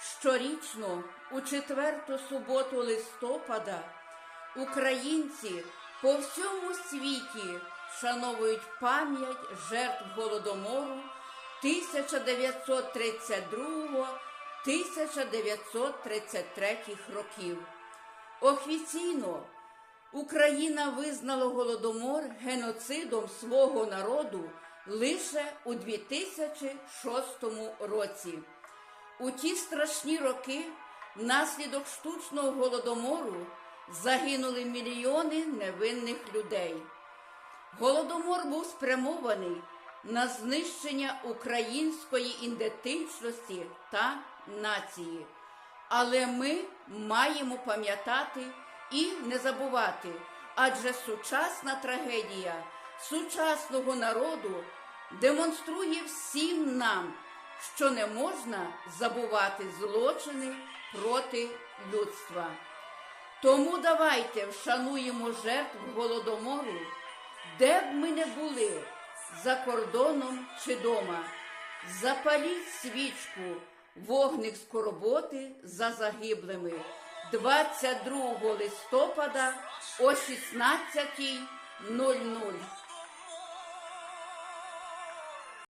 Щорічно, у четверту суботу листопада, українці по всьому світі вшановують пам'ять жертв голодомору 1932-1933 років. Офіційно Україна визнала голодомор геноцидом свого народу лише у 2006 році. У ті страшні роки внаслідок штучного голодомору загинули мільйони невинних людей. Голодомор був спрямований на знищення української ідентичності та нації. Але ми маємо пам'ятати і не забувати, адже сучасна трагедія сучасного народу демонструє всім нам, що не можна забувати злочини проти людства. Тому давайте вшануємо жертв голодомору, де б ми не були, за кордоном чи дома. Запаліть свічку, вогник скорботи за загиблими 22 листопада о 16.00.